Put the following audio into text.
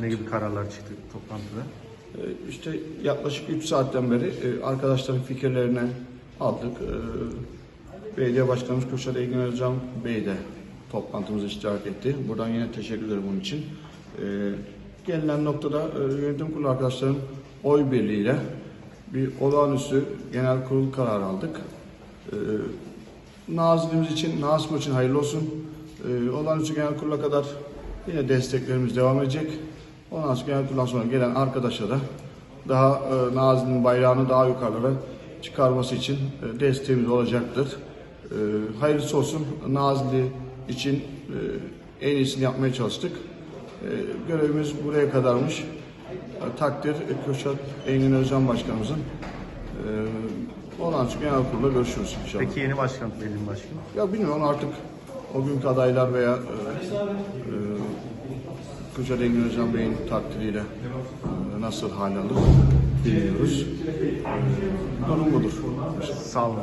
Ne gibi kararlar çıktı toplantıda? Ee, İşte yaklaşık 3 saatten beri e, arkadaşların fikirlerini aldık. Ee, Belediye Başkanımız Kürşat Engin Özcan Bey de toplantımıza iştirak etti. Buradan yine teşekkür ederim bunun için. Ee, Gelinen noktada e, yönetim kurulu arkadaşların oy birliğiyle bir olağanüstü genel kurul kararı aldık. Nazilimiz için, Nazım için hayırlı olsun. Olağanüstü genel kurula kadar yine desteklerimiz devam edecek. Ondan sonra genel kuruldan sonra gelen arkadaşa da daha e, Nazilli'nin bayrağını daha yukarılara çıkarması için e, desteğimiz olacaktır. E, hayırlısı olsun. Nazilli için e, en iyisini yapmaya çalıştık. E, görevimiz buraya kadarmış. E, takdir e, Kürşat Engin Özcan Başkanımızın. E, ondan sonra genel kurulda görüşürüz inşallah. Peki yeni başkan, belediye başkanı? Ya bilmiyorum artık o günkü adaylar veya e, e, Kürşat Engin Özcan Bey'in takdiriyle e, nasıl hal alır bilmiyoruz. E, durum budur. Sağ olun.